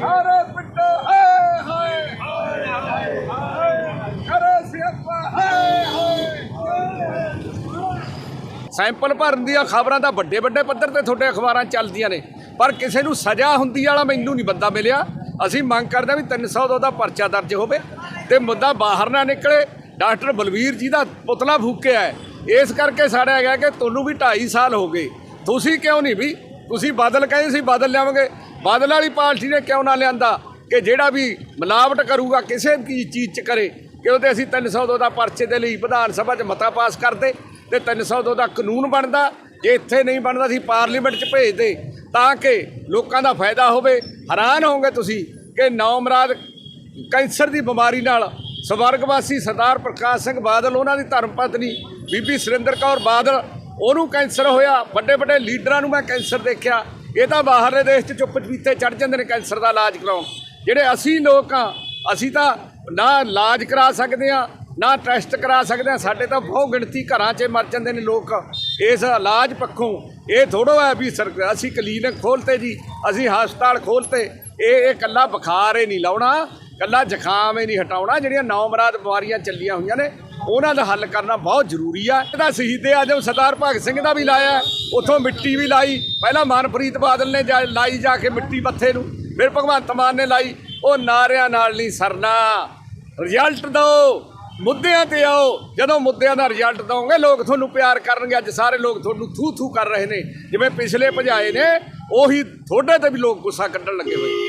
ਸਾਰੇ ਪਿੰਡ ਹਾਏ ਹਾਏ ਹਾਏ ਕਰੇ ਸਿਆਪਾ ਹਾਏ ਸੈਂਪਲ ਭਰਨ ਦੀਆਂ ਖਬਰਾਂ ਤਾਂ ਵੱਡੇ ਵੱਡੇ ਪੱਧਰ ਤੇ ਤੁਹਾਡੇ ਅਖਬਾਰਾਂ ਚੱਲਦੀਆਂ ਨੇ, ਪਰ ਕਿਸੇ ਨੂੰ ਸਜ਼ਾ ਹੁੰਦੀ ਵਾਲਾ ਮੈਨੂੰ ਨਹੀਂ ਬੰਦਾ ਮਿਲਿਆ। ਅਸੀਂ ਮੰਗ ਕਰਦੇ ਹਾਂ ਵੀ 302 ਦਾ ਪਰਚਾ ਦਰਜ ਹੋਵੇ ਤੇ ਮੁੱਦਾ ਬਾਹਰ ਨਾ ਨਿਕਲੇ। ਡਾਕਟਰ ਬਲਵੀਰ ਜੀ ਦਾ ਪੁਤਲਾ ਫੂਕਿਆ ਇਸ ਕਰਕੇ ਸਾਡਾ ਹੈਗਾ ਕਿ ਤੁਹਾਨੂੰ ਵੀ 2.5 ਸਾਲ ਹੋ ਗਏ। ਤੁਸੀਂ ਕਿਉਂ ਨਹੀਂ ਵੀ? ਤੁਸੀਂ ਬਾਦਲ ਕਹਿੰਦੇ ਸੀ ਬਾਦਲ ਲਿਆਵਾਂਗੇ। ਬਾਦਲ ਵਾਲੀ ਪਾਰਟੀ ਨੇ ਕਿਉਂ ਨਾ ਲਿਆਂਦਾ ਕਿ ਜਿਹੜਾ ਵੀ ਮਿਲਾਵਟ ਕਰੂਗਾ, ਕਿਸੇ ਵੀ ਚੀਜ਼ 'ਚ ਕਰੇ, ਕਿ ਉਹਦੇ ਅਸੀਂ 302 ਦਾ ਪਰਚੇ ਦੇ ਲਈ ਵਿਧਾਨ ਸਭਾ 'ਚ ਮਤਾ ਪਾਸ ਕਰਦੇ ਤੇ 302 ਦਾ ਕਾਨੂੰਨ ਬਣਦਾ, ਜੇ ਇੱਥੇ ਨਹੀਂ ਬਣਦਾ ਸੀ ਪਾਰਲੀਮੈਂਟ 'ਚ ਭੇਜਦੇ ਤਾਂ ਕਿ ਲੋਕਾਂ ਦਾ ਫਾਇਦਾ ਹੋਵੇ। ਹੈਰਾਨ ਹੋਵੋਗੇ ਤੁਸੀਂ ਕਿ ਨੌਮਰਾਦ ਕੈਂਸਰ ਦੀ ਬਿਮਾਰੀ ਨਾਲ ਸਵਰਗਵਾਸੀ ਸਰਦਾਰ ਪ੍ਰਕਾਸ਼ ਸਿੰਘ ਬਾਦਲ, ਉਹਨਾਂ ਦੀ ਧਰਮ ਪਤਨੀ ਬੀਬੀ ਸੁਰਿੰਦਰ ਕੌਰ ਬਾਦਲ ਉਹਨੂੰ ਕੈਂਸਰ ਹੋਇਆ, ਵੱਡੇ ਵੱਡੇ ਲੀਡਰਾਂ ਨੂੰ ਮੈਂ ਕੈਂਸਰ ਦੇਖਿਆ। ਇਹ ਤਾਂ ਬਾਹਰਲੇ ਦੇਸ਼ 'ਚ ਚੁੱਪ ਚਪੀਤੇ ਚੜ ਜਾਂਦੇ ਨੇ ਕੈਂਸਰ ਦਾ ਇਲਾਜ ਕਰਾਉਣ। ਜਿਹੜੇ ਅਸੀਂ ਲੋਕ ਆ ਅਸੀਂ ਤਾਂ ਨਾ ਇਲਾਜ ਕਰਾ ਸਕਦੇ ਆ ਨਾ ਟੈਸਟ ਕਰਾ ਸਕਦੇ ਆ ਸਾਡੇ ਤਾਂ ਬਹੁਤ ਗਿਣਤੀ ਘਰਾਂ 'ਚ ਮਰ ਜਾਂਦੇ ਨੇ ਲੋਕ। ਇਸ ਇਲਾਜ ਪੱਖੋਂ ਇਹ ਥੋੜੋ ਹੈ ਵੀ ਸਰ, ਅਸੀਂ ਕਲੀਨਿਕ ਖੋਲਤੇ ਜੀ, ਅਸੀਂ ਹਸਪਤਾਲ ਖੋਲਤੇ ਇਹ ਇਹ ਕੱਲਾ ਬੁਖਾਰ ਹੀ ਨਹੀਂ ਲਾਉਣਾ ਕੱਲਾ ਜ਼ੁਕਾਮ ਹੀ ਨਹੀਂ ਹਟਾਉਣਾ, ਜਿਹੜੀਆਂ ਨੌਮਰਾਦ ਬਿਮਾਰੀਆਂ ਚੱਲੀਆਂ ਹੋਈਆਂ ਨੇ ਉਹਨਾਂ ਦਾ ਹੱਲ ਕਰਨਾ ਬਹੁਤ ਜ਼ਰੂਰੀ ਆ। ਇਹਦਾ ਸ਼ਹੀਦੇ ਆਜਮ ਸਰਦਾਰ ਭਗਤ ਸਿੰਘ ਦਾ ਵੀ ਲਾਇਆ, ਉੱਥੋਂ ਮਿੱਟੀ ਵੀ ਲਾਈ। ਪਹਿਲਾਂ ਮਨਪ੍ਰੀਤ ਬਾਦਲ ਨੇ ਜਾ- ਲਾਈ ਜਾ ਕੇ ਮਿੱਟੀ ਮੱਥੇ ਨੂੰ, ਫਿਰ ਭਗਵੰਤ ਮਾਨ ਨੇ ਲਾਈ। ਉਹ ਨਾਰਿਆਂ ਨਾਲ ਨਹੀਂ ਸਰਨਾ। ਰਿਜ਼ਲਟ ਦਿਓ। ਮੁੱਦਿਆਂ ਤੇ ਆਓ। ਜਦੋਂ ਮੁੱਦਿਆਂ ਦਾ ਰਿਜ਼ਲਟ ਦਵੋਗੇ ਲੋਕ ਤੁਹਾਨੂੰ ਪਿਆਰ ਕਰਨਗੇ। ਅੱਜ ਸਾਰੇ ਲੋਕ ਤੁਹਾਨੂੰ ਥੂ ਥੂ ਕਰ ਰਹੇ ਨੇ। ਜਿਵੇਂ ਪਿਛਲੇ ਭਜਾਏ ਨੇ, ਉਹੀ ਤੁਹਾਡੇ ਤੇ ਵੀ ਲੋਕ ਗੁੱਸਾ ਕੱਢਣ ਲੱਗੇ ਹੋਏ।